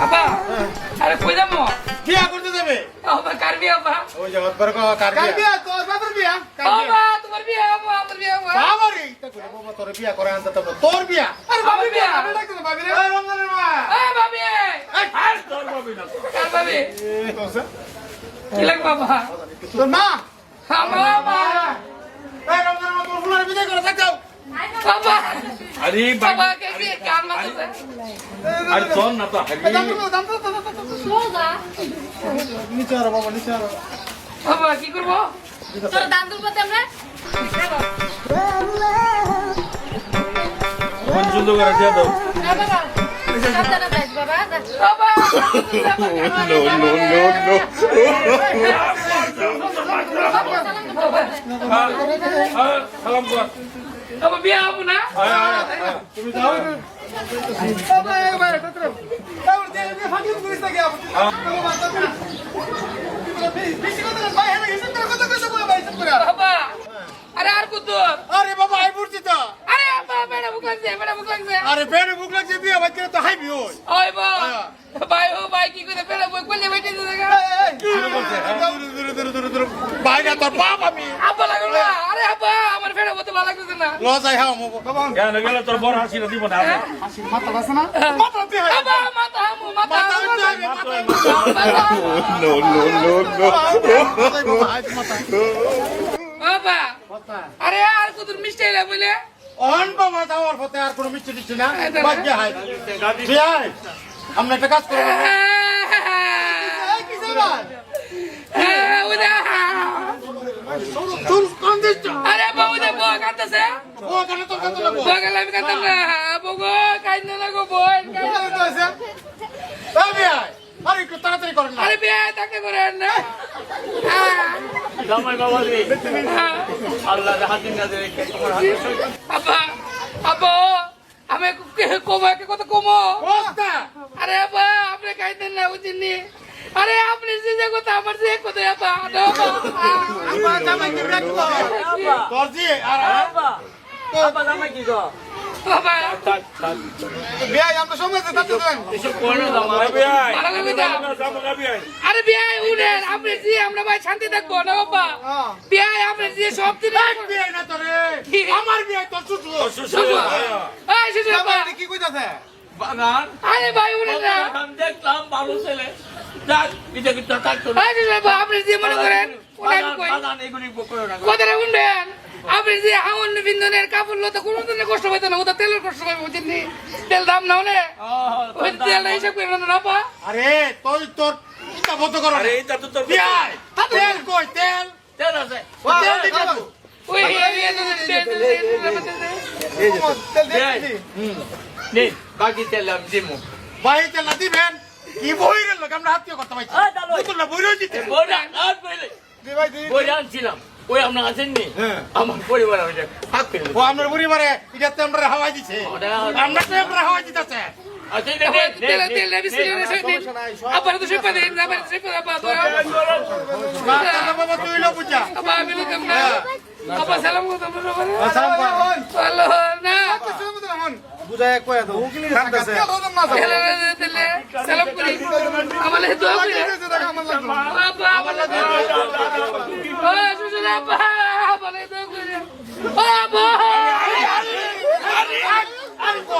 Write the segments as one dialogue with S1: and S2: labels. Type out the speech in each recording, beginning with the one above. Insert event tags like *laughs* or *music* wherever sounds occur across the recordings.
S1: বাবা
S2: আরে কই যাব
S1: বিয়া করতে যাবে
S2: আব্বা কার বিয়ে আব্বা
S1: ওই যে হতবার কো কার
S3: কার
S1: বিয়া
S3: বিয়া তোর বাবার বিয়া কার
S2: তোমার বিয়ে আব্বা আমার বিয়ে আব্বা
S1: বাবা রে তা করে বাবা তোর বিয়া করে আনতে তো তোর বিয়া
S3: আরে
S2: আমার বিয়া
S3: আমি ডাকতে না ভাবি রে
S1: এই রমজানের মা
S2: এ ভাবি আর তোর ভাবি না কার ভাবি কি লাগ বাবা
S3: তোর মা
S2: আমার মা
S1: এই রমজানের মা তোর ফুলার বিদায় করে থাকো
S2: বাবা
S4: আরে আরে চল না তো
S1: নিচে আরও বাবা নিচে আরও।
S2: বাবা কি করব?
S5: তোর দান দুল আমরা।
S4: কোন সুন্দর করে দিয়ে দাও।
S5: না বাবা সাবধানে যাইস বাবা
S2: বাবা
S4: নো নো নো নো
S2: বাবা না
S3: বাবা না বাবা ভাই হ্যাঁ কথা কইছো ভাই হিসাব করে
S2: বাবা আরে আর কত
S1: আরে বাবা আই পড়ছি তো
S2: আরে আব্বা বেড়া বুক লাগছে বেড়া বুক লাগছে
S1: আরে বেড়ে বুক লাগছে বিয়া বাচ্চা তো হাইবি ওই
S2: ওই বা ভাই ও ভাই কি করে বেড়া বুক করলে বেটে দিতে গা
S1: দূরে দূরে দূরে দূরে বাইরে তোর বাপ আমি
S2: আব্বা লাগল না আরে আব্বা আমার বেড়া বলতে
S1: হাও মো
S4: গেল তোর বড় হাসি
S3: হাসি মাথা না?
S1: মাথা
S2: মাথা হামু মাথা
S4: নো নো নো নো
S2: বাবা আরে আর কত মিষ্টি এলা বলে।
S1: অন বাবা যাওয়ার পথে আর কোনো মিষ্টি দিচ্ছি না। বাদ দিয়ে হাই। আমরা একটা কাজ করব
S3: এই কি ভাই
S1: তুই কোন দিস
S2: আরে বাবু দে বউ গেলে আমি কাঁদতাম না বউ গো কাঁদতে না গো বোন
S1: আরে একটু তাড়াতাড়ি করেন
S2: আরে বিয়ে তাকে করেন না
S4: জামাই বাবা রে
S2: হ্যাঁ।
S4: আল্লাহ হাতিন না দে তোমার হাতে
S2: আব্বা আব্বা আমি কমো একে কত কমো আরে আপনি খাইতেন না বুঝিনি আরে আপনি যে কথা আমার যে কথা
S1: তোর জি আর
S4: বাবা কি গো?
S2: বাবা।
S3: বিয়াই আমরা সময় দেন
S4: এসব কোন
S2: আরে বিয়ে উঠেন। আপনি আমরা ভাই শান্তি থাকব না বাবা। বিয়ে আপনি যে সব দিন
S1: বিয়াই না তোরে আমার বিয়াই তোর শুধু
S2: শুধু এই শুধু
S3: বাবা এটা কি কইতাছে?
S4: বাগান
S2: আরে ভাই উঠেন না।
S4: আমি দেখলাম ভালো ছেলে। যাক
S2: আপনি যে মনে করেন উঠেন কই?
S4: বাগান এগুলি করে না।
S2: কোথায় আপনি যে হাউন বিন্দনের কাপড় লতা কোনো দিনের কষ্ট পাইতো না ওটা তেলের কষ্ট পাইবো তেল দাম না হলে ওই তেল হিসাব করে না পা
S1: আরে তুই তোর ইটা বন্ধ কর
S4: আরে এটা তো তোর
S1: তেল কই তেল
S4: তেল আছে
S1: তেল দিবি
S2: ওই এই তেল
S3: তেল
S4: নে বাকি তেল আমি দিমু
S1: ভাই তেল না দিবেন কি বই রে লোক আমরা হাতিয়ে করতে পারছি
S4: আয় দাঁড়াও।
S1: তুই না বইরই দিতে
S4: বইরা আর
S3: দি ভাই দি
S4: বইরা আনছিলাম ওই আপনার আসেননি
S1: হ্যাঁ।
S4: আমার পরিবার
S1: ও আমরা বুড়ি মারে এটা তো আমরা হাওয়াই দিছে আমরা তো আমরা হাওয়াই দিতেছে
S4: আচ্ছা
S2: পাবে না আবার সই পাবে আপা তো
S1: বাবা তুই লো বুঝা
S2: আপা আমি বলতাম না আপা সালাম করতাম না বাবা
S1: সালাম কর।
S2: ভালো না
S3: বুঝায় কয় দাও উকিল কাঁদতেছে
S2: তেল তেল সালাম করি আমার দোয়া করি আপা আমার ও সুজন আপা আমার দোয়া করি ও আপা
S1: আরে কর না কর না
S2: বল সালাম করি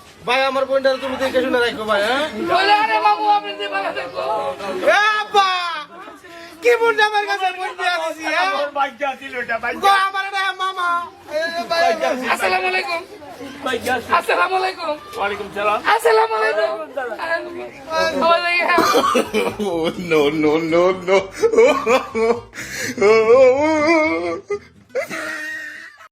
S2: ভাই
S3: আমার বোনটা তুমি দেখে শুনে রাখো ভাই হ্যাঁ?
S2: বলে আরে বাবু আপনি
S3: কি বোন আমার কাছে বোন বিয়া দিছি হ্যাঁ?
S4: বাইক আছিল এটা বাইক
S3: গো আমার এটা মামা।
S2: আসসালামু আলাইকুম।
S4: বাইক
S2: আসসালামু আলাইকুম।
S4: ওয়ালাইকুম সালাম।
S2: আসসালামু আলাইকুম। ওয়ালাইকুম
S4: no, no, no, no. *laughs*